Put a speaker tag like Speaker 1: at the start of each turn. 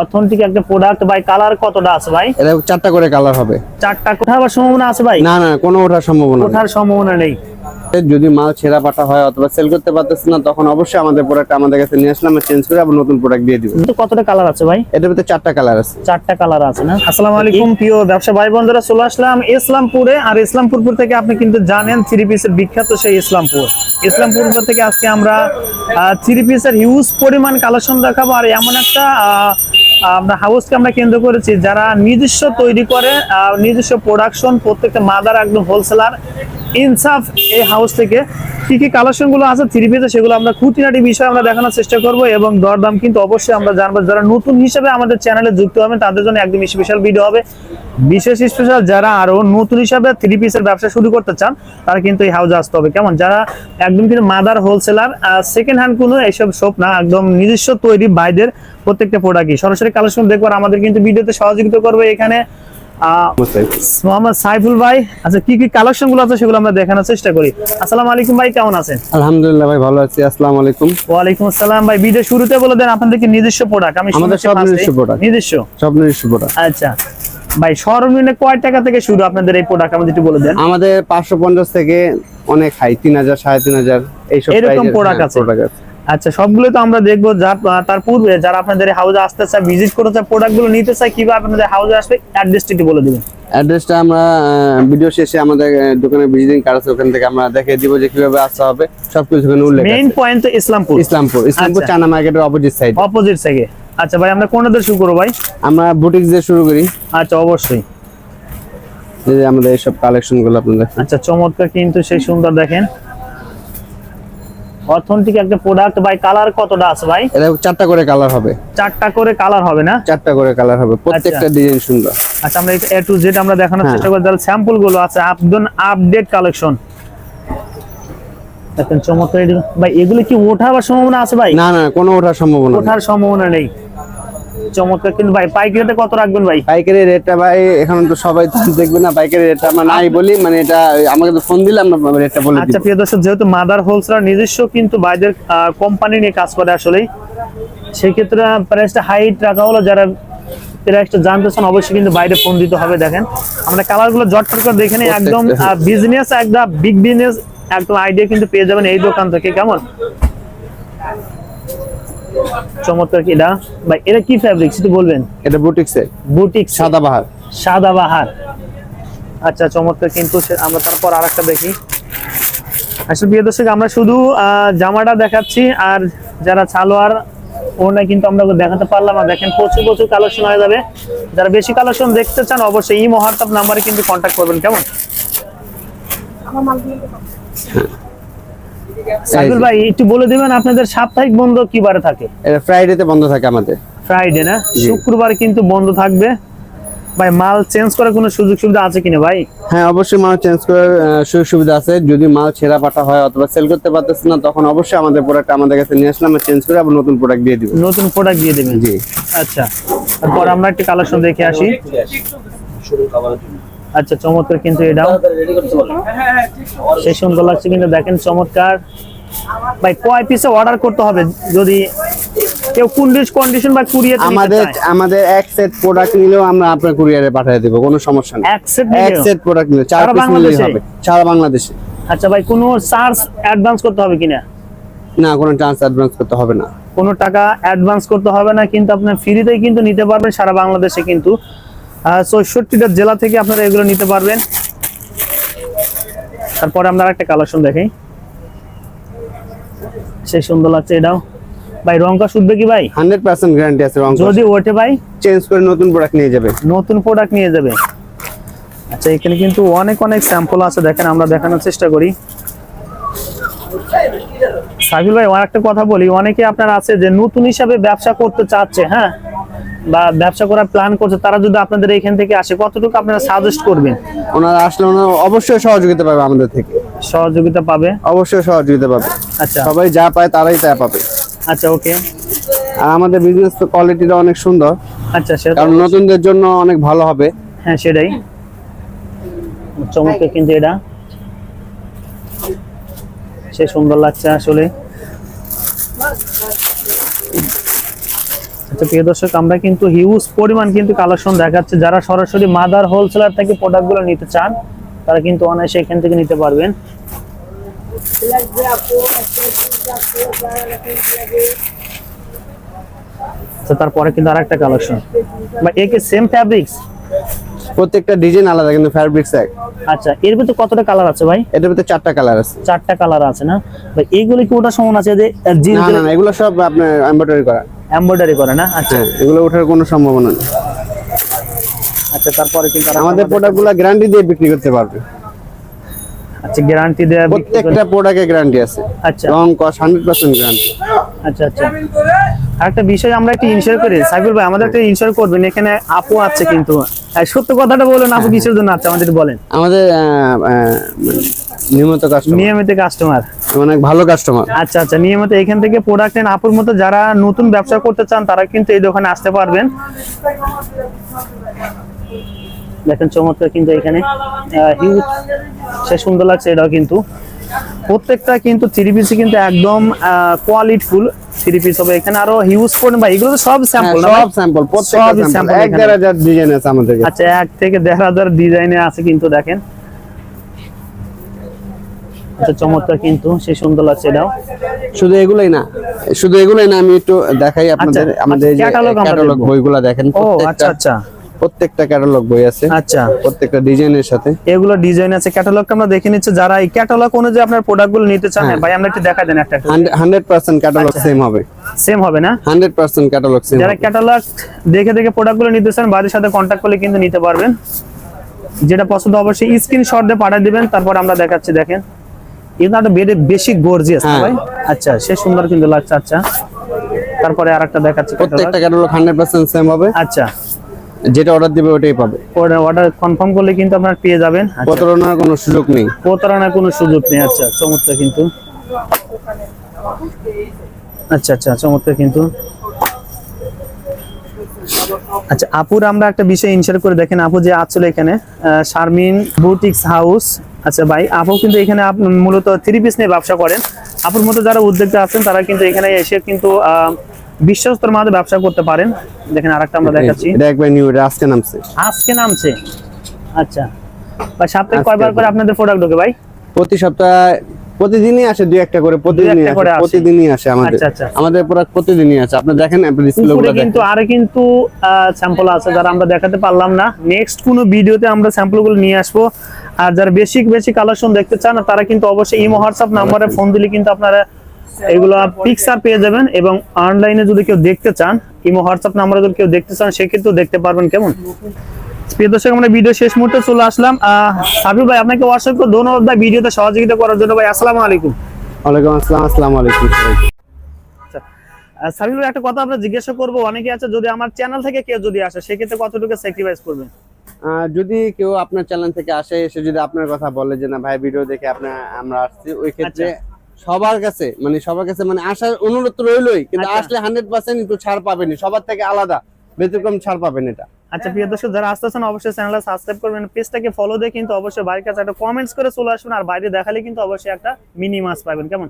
Speaker 1: অর্থনৈতিক একটা প্রোডাক্ট ভাই কালার কতটা আছে ভাই?
Speaker 2: এটা চারটা করে কালার হবে।
Speaker 1: চারটা কোঠা সম্ভাবনা আছে ভাই?
Speaker 2: না না কোনো ওঠার সম্ভাবনা।
Speaker 1: কোঠার সম্ভাবনা নেই।
Speaker 2: যদি মাল ছেঁড়া পাটা হয় অথবা সেল করতে পারতেছে না তখন অবশ্যই আমাদের প্রোডাক্ট আমাদের কাছে নিয়ে আসলে আমরা চেঞ্জ করে আবার নতুন প্রোডাক্ট দিয়ে দিব।
Speaker 1: কিন্তু কতটা কালার আছে ভাই?
Speaker 2: এটার ভিতরে চারটা কালার আছে।
Speaker 1: চারটা কালার আছে না? আসসালামু আলাইকুম প্রিয় ব্যবসা ভাই বন্ধুরা চলে আসলাম ইসলামপুরে। আর ইসলামপুরপুর থেকে আপনি কিন্তু জানেন থ্রি পিসের বিখ্যাত সেই ইসলামপুর। ইসলামপুর থেকে আজকে আমরা থ্রি পিসের হিউজ পরিমাণ কালেকশন দেখাবো। আর এমন একটা আমরা হাউসকে আমরা কেন্দ্র করেছি, যারা নিজস্ব তৈরি করে নিজস্ব প্রোডাকশন প্রত্যেকটা মাদার একদম হোলসেলার ইনসাফ এই হাউস থেকে। কি কি কালেকশনগুলো আছে থ্রি পিসে সেগুলো আমরা খুঁটিনাটি বিষয় আমরা দেখানোর চেষ্টা করব এবং দরদাম কিন্তু অবশ্যই আমরা জানব। যারা নতুন হিসেবে আমাদের চ্যানেলে যুক্ত হবেন, তাদের জন্য একদম স্পেশাল ভিডিও হবে। বিশেষ স্পেশাল যারা আরও নতুন হিসাবে থ্রি পিসের ব্যবসা শুরু করতে চান, তারা কিন্তু এই হাউসে আসতে হবে। কেমন? যারা একদম কিন্তু মাদার হোলসেলার সেকেন্ড হ্যান্ড কোনো এইসব শপ না, একদম নিজস্ব তৈরি বাইদের প্রত্যেকটা প্রোডাক্টই সরাসরি কালেকশন দেখবার আমাদের কিন্তু ভিডিওতে সহযোগিতা করবে এখানে। মোহাম্মদ সাইফুল ভাই আচ্ছা কি কি কালেকশনগুলো আছে সেগুলো আমরা দেখানোর চেষ্টা করি। আসসালামু আলাইকুম ভাই কেমন আছেন?
Speaker 2: আলহামদুলিল্লাহ ভাই ভালো আছি। আসসালামু আলাইকুম।
Speaker 1: ওয়ালাইকুম আসসালাম ভাই ভিডিও শুরুতে বলে দেন আপনাদের কি নিজস্ব প্রোডাক্ট আমি
Speaker 2: আমাদের সব নিজস্ব product।
Speaker 1: নিজস্ব?
Speaker 2: সব নিজস্ব প্রোডাক্ট
Speaker 1: আচ্ছা। ভাই সর্বনিম্ন কয় টাকা থেকে শুরু আপনাদের এই প্রোডাক্ট আমাদের একটু বলে দেন।
Speaker 2: আমাদের পাঁচশো পঞ্চাশ থেকে অনেক হাই তিন হাজার সাড়ে তিন হাজার এইসব
Speaker 1: এরকম product
Speaker 2: হ্যাঁ,
Speaker 1: আছে? আচ্ছা সবগুলো তো আমরা দেখব যার তার পূর্বে। যারা আপনাদের হাউসে আসতে চায় ভিজিট করতে চায় প্রোডাক্টগুলো নিতে চায় কীভাবে আপনাদের হাউসে আসবে অ্যাড্রেসটি একটু বলে দিবেন।
Speaker 2: অ্যাড্রেসটা আমরা ভিডিও শেষে আমাদের দোকানে ভিজিটিং কার্ড আছে ওখান থেকে আমরা দেখিয়ে দিব যে কীভাবে আসতে হবে। সবকিছু ওখানে উল্লেখ
Speaker 1: মেইন পয়েন্ট তো ইসলামপুর।
Speaker 2: ইসলামপুর ইসলামপুর। চানা মার্কেটের অপোজিট সাইড
Speaker 1: অপোজিট থেকে আচ্ছা ভাই আমরা কোনটা দিয়ে শুরু করব ভাই?
Speaker 2: আমরা বুটিক দিয়ে শুরু করি।
Speaker 1: আচ্ছা অবশ্যই।
Speaker 2: এই যে আমাদের এইসব কালেকশনগুলো আপনাদের
Speaker 1: আচ্ছা চমৎকার কিন্তু সেই সুন্দর দেখেন। অথেন্টিক একটা প্রোডাক্ট ভাই কালার কতটা আছে ভাই?
Speaker 2: এটা চারটা করে কালার হবে।
Speaker 1: চারটা করে কালার হবে না?
Speaker 2: চারটা করে কালার হবে প্রত্যেকটা ডিজাইন সুন্দর।
Speaker 1: আচ্ছা আমরা এ টু জেড আমরা দেখানোর
Speaker 2: হ্যাঁ।
Speaker 1: চেষ্টা করি তাহলে স্যাম্পলগুলো আছে আপডন আপডেট কালেকশন দেখেন চমৎকার ভাই এগুলো কি ওঠার সম্ভাবনা আছে ভাই?
Speaker 2: না না কোনো ওঠার সম্ভাবনা।
Speaker 1: ওঠার সম্ভাবনা নেই। চমৎকার। কিন্তু ভাই পাইকারিতে কত রাখবেন ভাই?
Speaker 2: পাইকারি রেটটা ভাই এখন তো সবাই দেখবে না পাইকারি রেটটা আমরা নাই বলি মানে এটা আমাকে তো ফোন দিলে আমরা রেটটা বলে
Speaker 1: আচ্ছা প্রিয় দর্শক যেহেতু মাদার হোলসেলার নিজস্ব কিন্তু কোম্পানি নিয়ে কাজ করে আসলেই সেই ক্ষেত্রে প্রাইসটা হাইট রাখা হলো যারা প্রাইসটা জানতে চান অবশ্যই কিন্তু বাইরে ফোন দিতে হবে দেখেন। আমরা কালারগুলো জটফট করে দেখে নিই একদম বিজনেস একটা বিগ বিজনেস একদম আইডিয়া কিন্তু পেয়ে যাবেন এই দোকান থেকে কেমন? চমৎকার কি এটা? ভাই এটা কি ফ্যাব্রিক সেটা বলবেন।
Speaker 2: এটা বুটিক্সে।
Speaker 1: বুটিক
Speaker 2: সাদা বাহার।
Speaker 1: সাদা বাহার। আচ্ছা চমৎকার কিন্তু আমরা তারপর আর একটা দেখি। আসলে প্রিয় দর্শক আমরা শুধু আহ, জামাটা দেখাচ্ছি আর যারা সালোয়ার ওনা কিন্তু আমরা দেখাতে পারলাম না। দেখেন প্রচুর প্রচুর কালেকশন হয়ে যাবে। যারা বেশি কালেকশন দেখতে চান অবশ্যই এই মহাতাপ নাম্বারে কিন্তু কন্ট্যাক্ট করবেন। কেমন? সাইদুল ভাই একটু বলে দিবেন আপনাদের সাপ্তাহিক বন্ধ কি বারে থাকে?
Speaker 2: এটা ফ্রাইডেতে বন্ধ থাকে আমাদের।
Speaker 1: ফ্রাইডে না? শুক্রবার কিন্তু বন্ধ থাকবে। ভাই মাল চেঞ্জ করার কোনো সুযোগ সুবিধা আছে কিনা ভাই?
Speaker 2: হ্যাঁ অবশ্যই মাল চেঞ্জ করার সুযোগ সুবিধা আছে। যদি মাল ছেঁড়া পাটা হয় অথবা সেল করতে পারতেছে না তখন অবশ্যই আমাদের প্রোডাক্ট আমাদের কাছে নিয়ে আসলে আমরা চেঞ্জ করে আবার নতুন প্রোডাক্ট দিয়ে দিব।
Speaker 1: নতুন প্রোডাক্ট দিয়ে দেবেন।
Speaker 2: জি।
Speaker 1: আচ্ছা তারপর আমরা একটা কালেকশন দেখে আসি। আচ্ছা চমৎকার কিন্তু এটাও সেই সুন্দর লাগছে কিন্তু দেখেন চমৎকার। ভাই কয় পিসে অর্ডার করতে হবে যদি কেউ কন্ডিশন বা কুরিয়ার
Speaker 2: আমাদের আমাদের এক সেট প্রোডাক্ট নিলেও আমরা আপনার কুরিয়ারে পাঠিয়ে দেবো কোনো সমস্যা নেই।
Speaker 1: এক সেট
Speaker 2: এক সেট প্রোডাক্ট নিলে চার পিস নিলেই হবে সারা বাংলাদেশে।
Speaker 1: আচ্ছা ভাই কোনো চার্জ অ্যাডভান্স করতে হবে কিনা?
Speaker 2: না কোনো চান্স অ্যাডভান্স করতে হবে না।
Speaker 1: কোনো টাকা অ্যাডভান্স করতে হবে না কিন্তু আপনার ফ্রিতেই কিন্তু নিতে পারবেন সারা বাংলাদেশে কিন্তু। চৌষট্টিটা জেলা থেকে আপনারা এগুলো নিতে পারবেন। তারপরে আমরা একটা কালেকশন দেখি। সেই সুন্দর লাগছে এটাও। ভাই রংটা শুধবে কি ভাই?
Speaker 2: হান্ড্রেড পার্সেন্ট গ্যারান্টি আছে রং
Speaker 1: যদি ওঠে ভাই?
Speaker 2: চেঞ্জ করে নতুন প্রোডাক্ট নিয়ে যাবে।
Speaker 1: নতুন প্রোডাক্ট নিয়ে যাবে। আচ্ছা এখানে কিন্তু অনেক অনেক স্যাম্পল আছে। দেখেন আমরা দেখানোর চেষ্টা করি। সাকিল ভাই আর একটা কথা বলি। অনেকে আপনার আছে যে নতুন হিসাবে ব্যবসা করতে চাচ্ছে হ্যাঁ? বা ব্যবসা করার প্ল্যান করছে তারা যদি আপনাদের এখান থেকে আসে কতটুকু আপনারা সাজেস্ট করবেন?
Speaker 2: ওনারা আসলে ওনারা অবশ্যই সহযোগিতা পাবে আমাদের থেকে।
Speaker 1: সহযোগিতা পাবে?
Speaker 2: অবশ্যই সহযোগিতা পাবে।
Speaker 1: আচ্ছা।
Speaker 2: সবাই যা পায় তারাই তা পাবে।
Speaker 1: আচ্ছা ওকে।
Speaker 2: আর আমাদের বিজনেস তো কোয়ালিটিটা অনেক সুন্দর।
Speaker 1: আচ্ছা সেটা
Speaker 2: কারণ নতুনদের জন্য অনেক ভালো হবে।
Speaker 1: হ্যাঁ সেটাই। চমৎকার কিন্তু এটা। সে সুন্দর লাগছে আসলে। আচ্ছা প্রিয় দর্শক আমরা কিন্তু হিউজ পরিমাণ কিন্তু কালেকশন দেখাচ্ছে। যারা সরাসরি মাদার হোলসেলার থেকে প্রোডাক্টগুলো নিতে চান তারা কিন্তু অনায়াসে এখান থেকে নিতে পারবেন। তারপরে কিন্তু আরেকটা কালেকশন বা একে সেম ফ্যাব্রিক্স
Speaker 2: প্রত্যেকটা ডিজাইন আলাদা কিন্তু ফ্যাব্রিক্স এক।
Speaker 1: আচ্ছা এর ভিতরে কতটা কালার আছে ভাই?
Speaker 2: এটার ভিতরে চারটা কালার আছে।
Speaker 1: চারটা কালার আছে না? ভাই এইগুলো কি ওটা সমান আছে যে
Speaker 2: না না এগুলো সব আপনার এমব্রয়ডারি করা।
Speaker 1: এমব্রয়ডারি করে না? আচ্ছা।
Speaker 2: হ্যাঁ এগুলো ওঠার কোনো সম্ভাবনা নেই।
Speaker 1: আচ্ছা তারপরে কিন্তু
Speaker 2: আমাদের প্রোডাক্টগুলো গ্যারান্টি দিয়ে বিক্রি করতে পারবে।
Speaker 1: আচ্ছা গ্যারান্টি দেয়া
Speaker 2: প্রত্যেকটা প্রোডাক্টে গ্যারান্টি আছে।
Speaker 1: আচ্ছা।
Speaker 2: রং কস হান্ড্রেড পার্সেন্ট গ্যারান্টি
Speaker 1: আচ্ছা আচ্ছা। আরেকটা বিষয় আমরা একটা ইনশিওর করি সাইফুল ভাই আমাদের একটা ইনশিওর করবেন এখানে আপু আছে কিন্তু। সত্য কথাটা বলুন আপু কিসের জন্য আছে? আমাদের বলেন।
Speaker 2: আমাদের নিয়মিত কাস্টমার
Speaker 1: নিয়মিত কাস্টমার
Speaker 2: অনেক ভালো কাস্টমার
Speaker 1: আচ্ছা আচ্ছা নিয়মিত এখান থেকে প্রোডাক্ট নেন। আপুর মতো যারা নতুন ব্যবসা করতে চান তারা কিন্তু এই দোকানে আসতে পারবেন। দেখেন চমৎকার কিন্তু এখানে। হিউজ সে সুন্দর লাগছে এটাও কিন্তু। প্রত্যেকটা কিন্তু থ্রি পিসই কিন্তু একদম কোয়ালিটি ফুল থ্রি পিস হবে। এখানে আরও হিউজ পড়ে বা এগুলো তো সব স্যাম্পল
Speaker 2: সব স্যাম্পল প্রত্যেকটা স্যাম্পল
Speaker 1: sample
Speaker 2: এক
Speaker 1: এখানে।
Speaker 2: দেড় হাজার ডিজাইন আছে আমাদের কাছে।
Speaker 1: আচ্ছা এক থেকে দেড় হাজার ডিজাইনে আছে কিন্তু দেখেন। আচ্ছা চমৎকার কিন্তু সে সুন্দর লাগছে এটাও।
Speaker 2: শুধু এগুলাই না শুধু এগুলাই না আমি একটু দেখাই আপনাদের
Speaker 1: আচ্ছা,
Speaker 2: আমাদের ক্যাটালগ বইগুলা দেখেন
Speaker 1: আচ্ছা আচ্ছা।
Speaker 2: প্রত্যেকটা ক্যাটালগ বই আছে।
Speaker 1: আচ্ছা।
Speaker 2: প্রত্যেকটা ডিজাইনের সাথে।
Speaker 1: এগুলো ডিজাইন আছে ক্যাটালগটা আমরা দেখে নিচ্ছি। যারা এই ক্যাটালগ অনুযায়ী আপনার প্রোডাক্টগুলো নিতে চান হ্যাঁ, ভাই আমরা একটু দেখা দেন একটা।
Speaker 2: Hundred percent catalogue. সেম হবে।
Speaker 1: সেম হবে না?
Speaker 2: হান্ড্রেড পার্সেন্ট ক্যাটালগ সেম
Speaker 1: যারা ক্যাটালগ দেখে দেখে প্রোডাক্টগুলো নিতে চান বাড়ির সাথে কন্ট্যাক্ট করলে কিন্তু নিতে পারবেন। যেটা পছন্দ অবশ্যই স্ক্রিনশট দিয়ে পাঠিয়ে দিবেন। তারপর আমরা দেখাচ্ছি দেখেন। একটা বেডে বেশি গর্জিয়াস। ভাই। আচ্ছা সে সুন্দর কিন্তু লাগছে আচ্ছা। তারপরে আরেকটা দেখাচ্ছি
Speaker 2: প্রত্যেকটা ক্যাটালগ হান্ড্রেড পার্সেন্ট সেম হবে।
Speaker 1: আচ্ছা।
Speaker 2: যেটা অর্ডার দিবে ওটাই পাবে।
Speaker 1: অর্ডার কনফার্ম করলে কিন্তু আপনার পেয়ে যাবেন। আচ্ছা।
Speaker 2: প্রতারণার কোনো সুযোগ নেই।
Speaker 1: প্রতারণার কোনো সুযোগ নেই। আচ্ছা চমৎকার কিন্তু। আচ্ছা আচ্ছা চমৎকার কিন্তু। আচ্ছা আপুর আমরা একটা বিষয় ইনশিওর করে দেখেন। আপু যে আসলে এখানে শারমিন বুটিক্স হাউস আচ্ছা ভাই আপু কিন্তু এখানে মূলত থ্রি পিস নিয়ে ব্যবসা করেন। আপুর মতো যারা উদ্যোক্তা আছেন তারা কিন্তু এখানে এসে কিন্তু আহ, বিশ্বস্তর মাঝে ব্যবসা করতে পারেন। দেখেন আরেকটা আমরা দেখাচ্ছি।
Speaker 2: এটা একবার নিউ এটা আজকে নামছে।
Speaker 1: আজকে নামছে? আচ্ছা। ভাই সপ্তাহে কয়বার করে আপনাদের প্রোডাক্ট ঢোকে ভাই?
Speaker 2: প্রতি সপ্তাহে প্রতিদিনই আসে দুই একটা করে প্রতিদিনই আসে
Speaker 1: আসে।
Speaker 2: প্রতিদিনই আসে আমাদের।
Speaker 1: আচ্ছা, আচ্ছা।
Speaker 2: আমাদের প্রোডাক্ট প্রতিদিনই আছে আপনি দেখেন আপনি ডিসপ্লে গুলো দেখেন।
Speaker 1: কিন্তু আরও কিন্তু স্যাম্পল আছে যারা আমরা দেখাতে পারলাম না। নেক্সট কোনো ভিডিওতে আমরা স্যাম্পলগুলো নিয়ে আসব। আর যারা বেশি বেশি কালেকশন দেখতে চান তারা কিন্তু অবশ্যই ইমো হোয়াটসঅ্যাপ নাম্বারে ফোন দিলে কিন্তু আপনারা এগুলো পিকচার পেয়ে যাবেন এবং অনলাইনে যদি কেউ দেখতে চান ইমো হোয়াটসঅ্যাপ নাম্বারে যদি কেউ দেখতে চান সেক্ষেত্রেও দেখতে পারবেন কেমন? প্রিয় দর্শক আমরা ভিডিও শেষ মুহূর্তে চলে আসলাম। সাবির ভাই আপনাকে অসংখ্য ধন্যবাদ ভাই ভিডিওতে সহযোগিতা করার জন্য। ভাই আসসালামু আলাইকুম।
Speaker 2: ওয়ালাইকুম আসসালাম আসসালামু আলাইকুম।
Speaker 1: আচ্ছা সাবিল ভাই একটা কথা আমরা জিজ্ঞাসা করব। অনেকে আছে যদি আমার চ্যানেল থেকে কেউ যদি আসে সেক্ষেত্রে কতটুকু স্যাক্রিফাইস করবেন
Speaker 2: যদি কেউ আপনার চ্যানেল থেকে আসে এসে যদি আপনার কথা বলে যে না ভাই ভিডিও দেখে আপনার আমরা আসছি। ওই ক্ষেত্রে সবার কাছে মানে সবার কাছে মানে আসার অনুরোধ তো রইলই কিন্তু
Speaker 1: আচ্ছা।
Speaker 2: আসলে হান্ড্রেড পার্সেন্ট একটু ছাড় পাবেনি সবার থেকে আলাদা ব্যতিক্রম ছাড় পাবেন এটা
Speaker 1: আচ্ছা প্রিয় দর্শক যারা আসতেছেন অবশ্যই চ্যানেলটা সাবস্ক্রাইব করবেন পেজটাকে ফলো দিয়ে কিন্তু অবশ্যই বাড়ির কাছে একটা কমেন্টস করে চলে আসবেন আর বাইরে দেখালে কিন্তু অবশ্যই একটা মিনি মাছ পাবেন কেমন